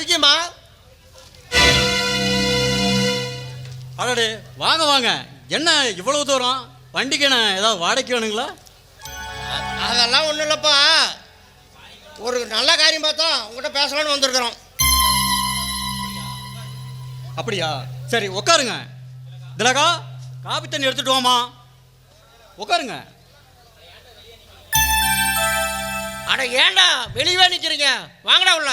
சவிக்கமா அடடே வாங்க வாங்க. என்ன இவ்வளவு தூரம்? வண்டிக்கு என்ன ஏதாவது வாடகைக்கு வேணுங்களா? அதெல்லாம் ஒன்றும் இல்லைப்பா. ஒரு நல்ல காரியம் பார்த்தா உங்கள்கிட்ட பேசலாம்னு வந்திருக்கிறோம். அப்படியா? சரி உட்காருங்க. திலகா காபி தண்ணி எடுத்துட்டு வாமா உட்காருங்க. அட ஏன்டா வெளியவே நிற்கிறீங்க வாங்கடா உள்ள.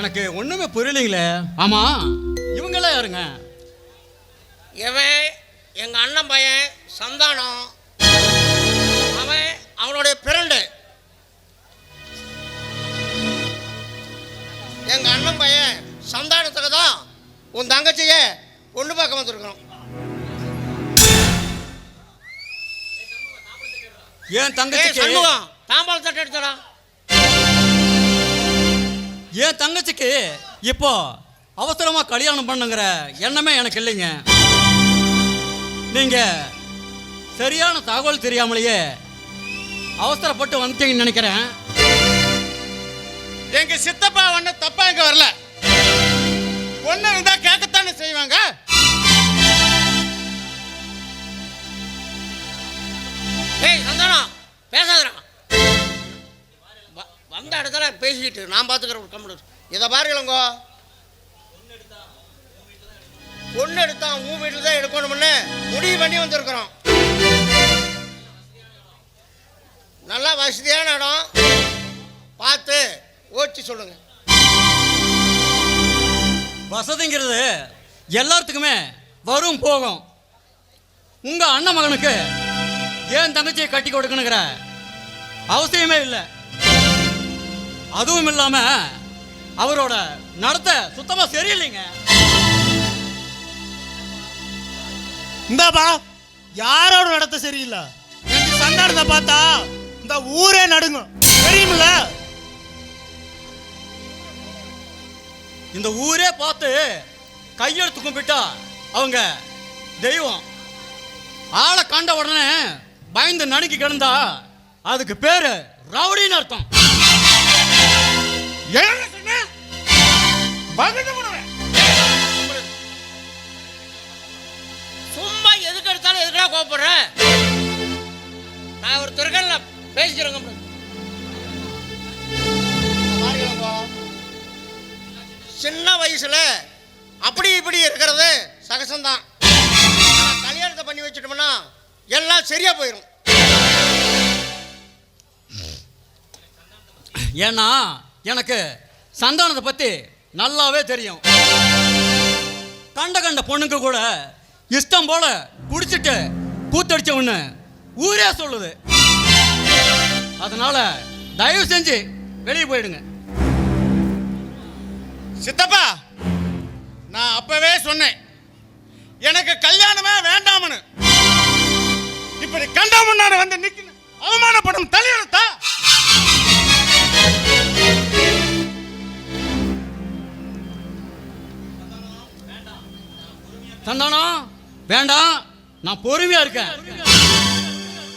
எனக்கு ஒண்ணுமே புரியலைங்களே. ஆமா. இவங்கெல்லாம் யாருங்க? இவன் எங்கள் அண்ணன் பையன் சந்தானம். அவன் அவனுடைய பிறண்டு எங்கள் அண்ணன் பையன் சந்தானத்துக்கு தான் உன் தங்கச்சிய பொண்ணு பார்க்க வந்திருக்கிறோம் ஏன் ஏய் தங்கச்சிக்கு சண்முகம் தாம்பாளம் தட்டு எடுத்தடா. என் தங்கச்சிக்கு இப்போ அவசரமா கல்யாணம் பண்ணுங்கிற எண்ணமே எனக்கு இல்லைங்க. நீங்க சரியான தகவல் தெரியாமலேயே அவசரப்பட்டு வந்துட்டீங்கன்னு நினைக்கிறேன். எங்க சித்தப்பா வந்து தப்பா இங்க வரல. இடத்துல நான் பார்த்துக்கிறேன் கம்ப்யூட்டர் இதை பாரு இளங்கோ. பொண்ணு எடுத்தா உன் வீட்டில் தான் எடுக்கணும்னு முடிவு பண்ணி வந்திருக்கிறோம். நல்லா வசதியான இடம். பார்த்து ஓட்டி சொல்லுங்க. வசதிங்கிறது எல்லாத்துக்குமே வரும் போகும். உங்க அண்ணன் மகனுக்கு ஏன் தங்கச்சியை கட்டி கொடுக்கணுங்கிற அவசியமே இல்லை. அதுவும் இல்லாம அவரோட நடத்த சுத்தமா சரியில்லைங்க. இந்தாப்பா யாரோட நடத்த சரியில்லை? எங்க சந்தானத்தை பார்த்தா இந்த ஊரே நடுங்கும். தெரியுமில்ல? இந்த ஊரே பார்த்து கையெடுத்து கும்பிட்டா அவங்க தெய்வம். ஆளை கண்ட உடனே பயந்து நடுங்கி கிடந்தா அதுக்கு பேரு ரவுடின்னு அர்த்தம். என்ன சொன்ன? பகிர்ந்து பண்ணுவேன் சும்மா எதுக்கு எடுத்தாலும் எதுக்குடா கோவப்படுற? நான் ஒரு துறைகள்ல பேசிக்கிறேங்க சின்ன வயசுல அப்படி இப்படி இருக்கிறது சகசம்தான் கல்யாணத்தை பண்ணி வச்சுட்டோம்னா எல்லாம் சரியா போயிடும் ஏன்னா எனக்கு சந்தானத்தை பத்தி நல்லாவே தெரியும். கண்ட கண்ட பொண்ணுங்க கூட இஷ்டம் போல குடிச்சிட்டு கூத்தடிச்ச ஒன்று ஊரே சொல்லுது. அதனால தயவு செஞ்சு வெளியே போயிடுங்க. சித்தப்பா நான் அப்பவே சொன்னேன். எனக்கு கல்யாணமே வேண்டாம்னு. இப்படி கண்ட வந்து நிக்கணும் அவமானப்படும் தலையெழுத்தா வேண்டாம் நான் பொறுமையா இருக்கேன்.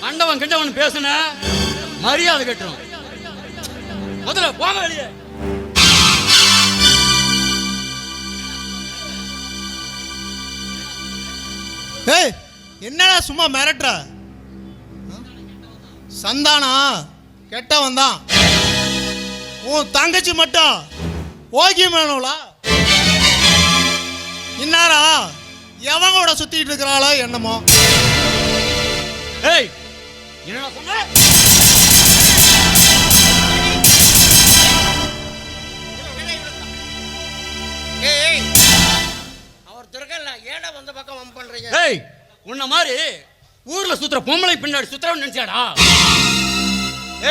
கண்டவன் கிண்டவன் பேசுன மரியாதை கட்டணும் முதல்ல போங்க வெளியே. ஏய் என்னடா சும்மா மிரட்டுற? சந்தானா கெட்டவன் தான். உன் தங்கச்சி மட்டும் ஓகே மேனோலா? இன்னாரா? கூட சுத்திட்டு இருக்கிறாளோ என்னமோ. ஏய் என்னடா சொன்ன. அவர் துறைகள்ல ஏடா வந்த பக்கம் வம்பு பண்றீங்க? ஏய் உன்ன மாதிரி ஊர்ல சுத்துற பொம்பளை பின்னாடி சுத்துறவன் நினைச்சாடா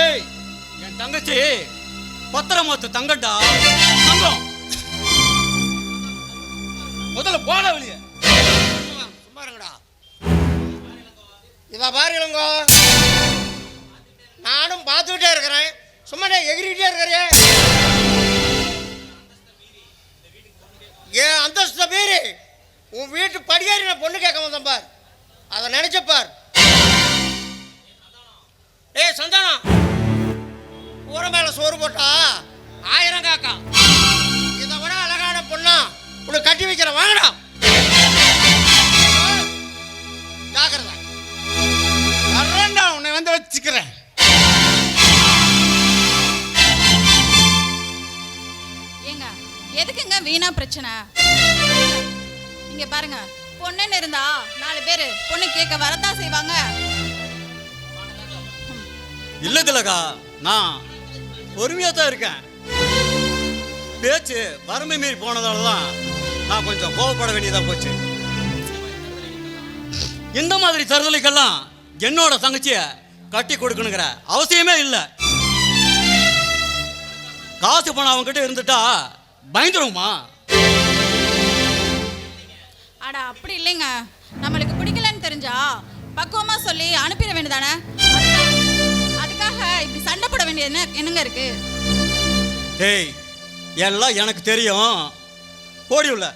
ஏய் என் தங்கச்சி பத்திரமாத்து தங்கடா தங்கம். இதை பாருங்களோ நானும் பார்த்துக்கிட்டே இருக்கிறேன். சும்மா நான் எகிரிக்கிட்டே இருக்கிறேன் ஏ அந்தஸ்தை மீறி உன் வீட்டு படியேறி நான் பொண்ணு கேட்க வந்தேன் பார். அதை நினைச்சப்பார் பார். சந்தானம். ஊர மேலே சோறு போட்டா ஆயிரம் காக்கா. இதை விட அழகான பொண்ணா உனக்கு கட்டி வைக்கிற வாங்கடா. என்ன பிரச்சனை? இங்க பாருங்க. பொண்ணுன்னு இருந்தா நாலு பேர் பொண்ணு கேட்க வரதான் செய்வாங்க. இல்ல திலகா நான் பொறுமையாக தான் இருக்கேன். பேச்சு வறுமை மீறி போனதால தான் நான் கொஞ்சம் கோவப்பட வேண்டியதாக போச்சு. இந்த மாதிரி தருதலைக்கெல்லாம் என்னோட தங்கச்சிய கட்டி கொடுக்கணுங்கிற அவசியமே இல்லை. காசு பணம் அவங்ககிட்ட இருந்துட்டா பயந்துருமா அட அப்படி இல்லைங்க. நம்மளுக்கு பிடிக்கலன்னு தெரிஞ்சா பக்குவமாக சொல்லி அனுப்பிட வேண்டியதானே? அதுக்காக இப்படி சண்டை போட வேண்டியது என்ன என்னங்க இருக்கு? டேய் எல்லாம் எனக்கு தெரியும். போடி உள்ள.